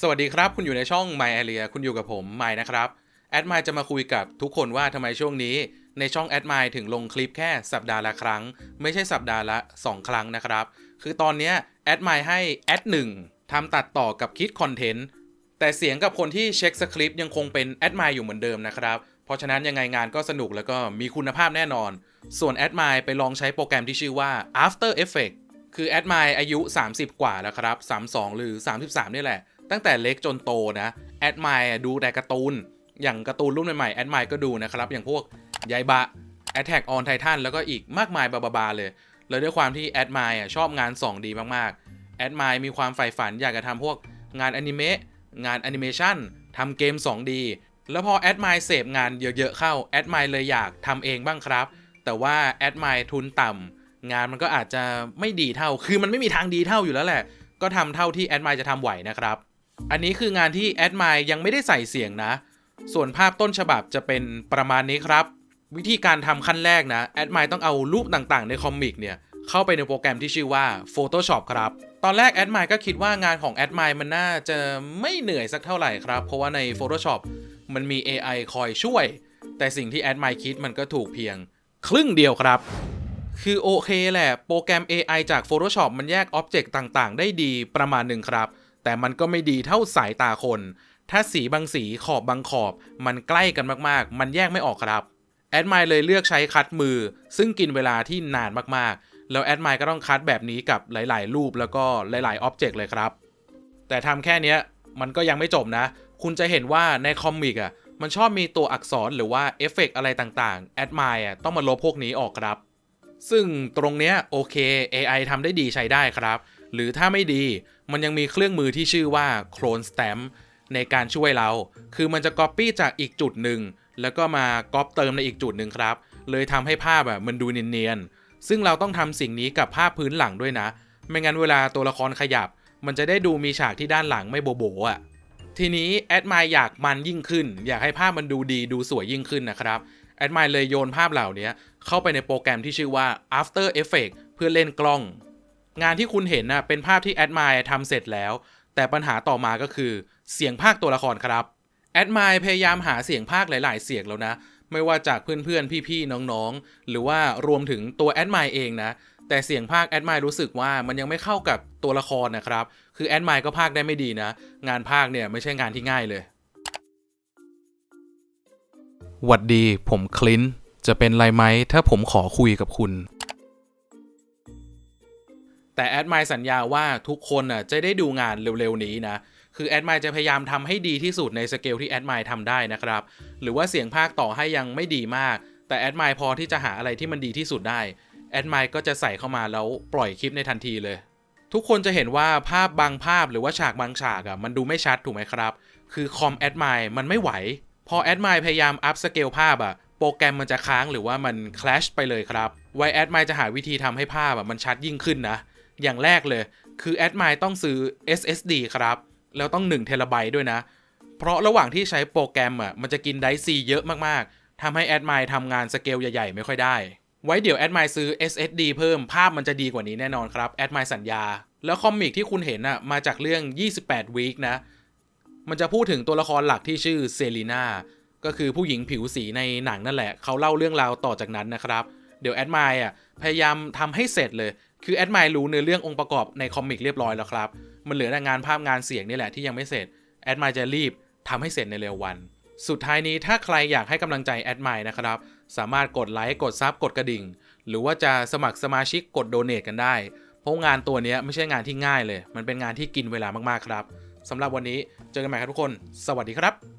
สวัสดีครับ คุณอยู่ในช่อง My Area คุณอยู่กับผมไมนะครับแอดไมจะมาคุยกับทุกคนว่าทำไมช่วงนี้ในช่องแอดไมถึงลงคลิปแค่สัปดาห์ละครั้ง ไม่ใช่สัปดาห์ละ 2 ครั้งนะครับ คือตอนนี้แอดไมให้แอดหนึ่งทำตัดต่อกับคิดคอนเทนต์แต่เสียงกับคนที่เช็คสคริปต์ยังคงเป็นแอดไมอยู่เหมือนเดิมนะครับเพราะฉะนั้นยังไงงานก็สนุกแล้วก็มีคุณภาพแน่นอน ส่วนแอดไมไปลองใช้โปรแกรมที่ชื่อว่า After Effects คือแอดไมอายุ 30 กว่าแล้วครับ 32 หรือ 33 นี่แหละ ตั้งแต่เล็กจนโตนะแอดไมดูแต่การ์ตูน อย่างการ์ตูนรุ่นใหม่ๆแอดไมก็ดูนะครับ อย่างพวกยายบะ Attack on Titan แล้วก็อีกมากมายบาๆเลย แล้วด้วยความที่แอดไมชอบงาน 2D มากๆแอดไมมีความใฝ่ฝันอยากจะทำพวกงานอนิเมะงานแอนิเมชันทำเกม 2D แล้วพอแอดไมเสพงานเยอะๆเข้าแอดไมเลยอยากทำเองบ้างครับ แต่ว่าแอดไมทุนต่ำงานมันก็อาจจะไม่ดีเท่า คือมันไม่มีทางดีเท่าอยู่แล้วแหละ ก็ทำเท่าที่แอดไมจะทำไหวนะครับ อันนี้คืองานที่แอดไมยังไม่ได้ใส่เสียงนะ ส่วนภาพต้นฉบับจะเป็นประมาณนี้ครับ วิธีการทำขั้นแรกนะแอดไมต้องเอารูปต่างๆ ในคอมิกเนี่ยเข้าไปในโปรแกรมที่ชื่อว่า Photoshop ครับ ตอนแรกแอดไมก็คิดว่างานของแอดไมมันน่าจะไม่เหนื่อยสักเท่าไหร่ครับ เพราะว่าใน Photoshop มันมี AI คอยช่วย แต่สิ่งที่แอดไมคิดมันก็ถูกเพียง ครึ่งเดียวครับ คือโอเคแหละ โปรแกรม AI จาก Photoshop มันแยกอ็อบเจกต์ต่างๆ ได้ดีประมาณหนึ่งครับ แต่มันก็ไม่ดีเท่าสายตาคน ถ้าสีบางสีขอบบางขอบ มันใกล้กันมากๆ มันแยกไม่ออกครับ แอดไมเลยเลือกใช้คัดมือ ซึ่งกินเวลาที่นานมากๆ แล้วแอดไมก็ต้องคัดแบบนี้กับหลาย ๆ รูปแล้วก็หลายๆอ็อบเจกต์เลยครับ แต่ทำแค่นี้มันก็ยังไม่จบนะ คุณจะเห็นว่าในคอมิกอะมันชอบมีตัวอักษรหรือว่าเอฟเฟกต์อะไรต่างๆ แอดไมอะต้องมาลบพวกนี้ออกครับ ซึ่งตรงเนี้ยโอเค AI ทำได้ดีใช้ได้ครับหรือถ้าไม่ดีมันยังมีเครื่องมือที่ชื่อว่า Clone Stamp ในการช่วยเรา คือมันจะ Copy จากอีกจุดหนึ่ง แล้วก็มาก๊อปเติมในอีกจุดหนึ่งครับ เลยทำให้ภาพอะมันดูเนียนๆ ซึ่งเราต้องทำสิ่งนี้กับภาพพื้นหลังด้วยนะ ไม่งั้นเวลาตัวละครขยับ มันจะได้ดูมีฉากที่ด้านหลังไม่โบโบอะ ทีนี้แอดมายอยากมันยิ่งขึ้น อยากให้ภาพมันดูดีดูสวยยิ่งขึ้นนะครับ แอดมายเลยโยนภาพเหล่านี้เข้าไปในโปรแกรมที่ชื่อว่า After Effects เพื่อเล่นกล้อง งานที่คุณเห็นนะเป็นภาพที่แอดมายทำเสร็จแล้ว แต่ปัญหาต่อมาก็คือเสียงภาคตัวละครครับแอดมายพยายามหาเสียงภาคหลาย ๆ เสียงแล้วนะ ไม่ว่าจากเพื่อน ๆ พี่ ๆ น้อง ๆ หรือว่ารวมถึงตัวแอดมายเองนะ แต่เสียงภาคแอดมายรู้สึกว่ามันยังไม่เข้ากับตัวละครนะครับ คือแอดมายก็ภาคได้ไม่ดีนะ งานภาคเนี่ยไม่ใช่งานที่ง่ายเลยหวัดดีผมคลินจะเป็นไรไหมถ้าผมขอคุยกับคุณ แต่แอดมายสัญญาว่าทุกคนน่ะจะได้ดูงานเร็วๆนี้นะ คือแอดมายจะพยายามทำให้ดีที่สุดในสเกลที่แอดมายทำได้นะครับ หรือว่าเสียงภาคต่อให้ยังไม่ดีมาก แต่แอดมายพอที่จะหาอะไรที่มันดีที่สุดได้แอดมายก็จะใส่เข้ามาแล้วปล่อยคลิปในทันทีเลย ทุกคนจะเห็นว่าภาพบางภาพหรือว่าฉากบางฉากอะ่ะมันดูไม่ชัดถูกไหมครับ คือคอมแอดมายมันไม่ไหว พอแอดมายพยายามอัพสเกลภาพอะ่ะโปรแกรมมันจะค้างหรือว่ามันคล a ชไปเลยครับไวแอดมายจะหาวิธีทำให้ภาพอะมันชัดยิ่งขึ้นนะ อย่างแรกเลย คือแอดมายต้องซื้อ SSD ครับ แล้วต้อง1เทราไบต์ด้วยนะ เพราะระหว่างที่ใช้โปรแกรมอะมันจะกินไดซีเยอะมากๆทำให้แอดมายทำงานสเกลใหญ่ๆ ไม่ค่อยได้ ไว้เดี๋ยวแอดมายซื้อ SSD เพิ่มภาพมันจะดีกว่านี้แน่นอนครับแอดมายสัญญา แล้วคอมิกที่คุณเห็นอะมาจากเรื่อง 28วีคนะ มันจะพูดถึงตัวละครหลักที่ชื่อเซรีนาก็คือผู้หญิงผิวสีในหนังนั่นแหละ เขาเล่าเรื่องราวต่อจากนั้นนะครับ เดี๋ยวแอดมายอะพยายามทำให้เสร็จเลย คือแอดมายรู้เนื้อเรื่ององค์ประกอบในคอมิกเรียบร้อยแล้วครับ มันเหลือแต่งานภาพงานเสียงนี่แหละที่ยังไม่เสร็จแอดมายจะรีบทำให้เสร็จในเร็ววัน สุดท้ายนี้ถ้าใครอยากให้กำลังใจแอดมายนะครับ สามารถกดไลค์กดซับกดกระดิ่ง หรือว่าจะสมัครสมาชิกกดโดเน a กันได้ เพราะงานตัวนี้ไม่ใช่งานที่ง่ายเลย มันเป็นงานที่กินเวลามากๆครับสำหรับวันนี้เจอกันใหม่ครับทุกคน สวัสดีครับ